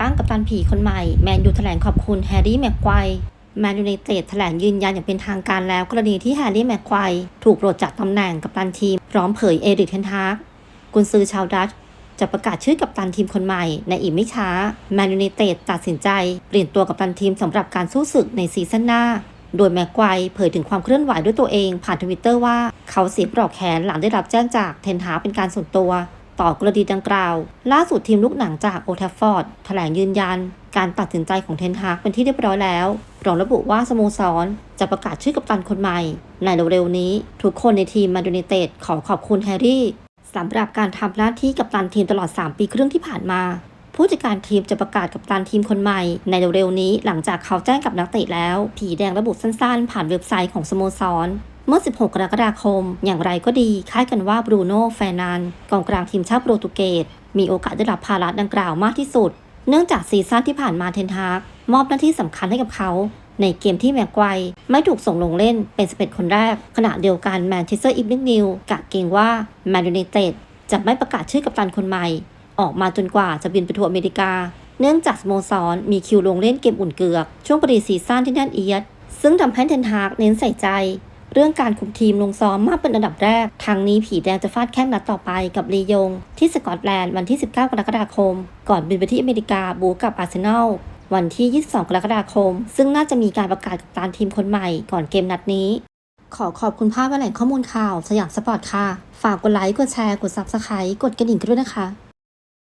ตั้งกัปตันผีคนใหม่ แมนยูแถลงขอบคุณแฮร์รี่แม็กไกวร์แมนยูไนเตดแถลงยืนยันอย่างเป็นทางการแล้ว กรณีที่แฮร์รี่แม็กไกวร์ถูกปลดจากตำแหน่งกัปตันทีม พร้อมเผยเอริกเทนฮากกุนซือชาวดัตช์จะประกาศชื่อกัปตันทีมคนใหม่ในอีกไม่ช้าแมนยูไนเต็ดตัดสินใจ เปลี่ยนตัวกัปตันทีมสำหรับการสู้ศึกในซีซั่นหน้า โดยแม็กไกวเผยถึงความเคลื่อนไหวด้วยตัวเองผ่านทวิตเตอร์ว่าเขาเสียปลอกแขนหลังได้รับแจ้งจากเทนฮากเป็นการส่วนตัว ต่อกรณีดังกล่าว ล่าสุดทีมลูกหนังจากโอทัฟฟอร์ดแถลงยืนยัน การตัดสินใจของเทนฮากเป็นที่เรียบร้อยแล้วพร้อมระบุว่าสโมสรจะประกาศชื่อกัปตันคนใหม่ในเร็วๆนี้ ทุกคนในทีมมาดูนเต็ดขอขอบคุณแฮร์รี่สำหรับการทำหน้าที่กัปตันทีมตลอด 3 ปีครึ่งที่ผ่านมา ผู้จัดการทีมจะประกาศกัปตันทีมคนใหม่ ในเร็วๆนี้หลังจากเขาแจ้งกับนักเตะแล้ว ผีแดงระบุสั้นๆ ผ่านเว็บไซต์ของสโมสร เมื่อ 16 กรกฎาคม อย่างไรก็ดีคาดกันว่าบรูโน่แฟร์นันกองกลางทีมชาติโปรตุเกส มีโอกาสได้รับภาระดังกล่าวมากที่สุด เนื่องจากซีซั่นที่ผ่านมาเทนฮากมอบหน้าที่สำคัญให้กับเขา ในเกมที่แม็กไกวไม่ถูกส่งลงเล่นเป็นสเปนคนแรก ขณะเดียวกันแมนเชสเตอร์อีฟนิงนิวกะเกรงว่าแมนยูไนเต็ดจะไม่ประกาศชื่อกัปตันคนใหม่ ออกมาจนกว่าจะบินไปทัวร์อเมริกา เนื่องจากสโมสรมีคิวลงเล่นเกมอุ่นเกือก ช่วงปรีซีซั่นที่แน่นเอียด ซึ่งทำให้เทนฮากเน้นใส่ใจ เรื่องการคุมทีมลงซ้อมมากเป็นอันดับแรก ทางนี้ผีแดงจะฟาดแข้งนัดต่อไปกับลียง ที่สกอตแลนด์วันที่ 19 กรกฎาคม ก่อนบินไปที่อเมริกาบูกับอาร์เซนอลวันที่ 22 กรกฎาคม ซึ่งน่าจะมีการประกาศกับตานทีมคนใหม่ก่อนเกมนัดนี้ ขอขอบคุณภาพและแหล่งข้อมูลข่าวสยามสปอร์ตค่ะ ฝากกดไลค์ กดแชร์ กด Subscribe กดกระดิ่งกันด้วยนะคะ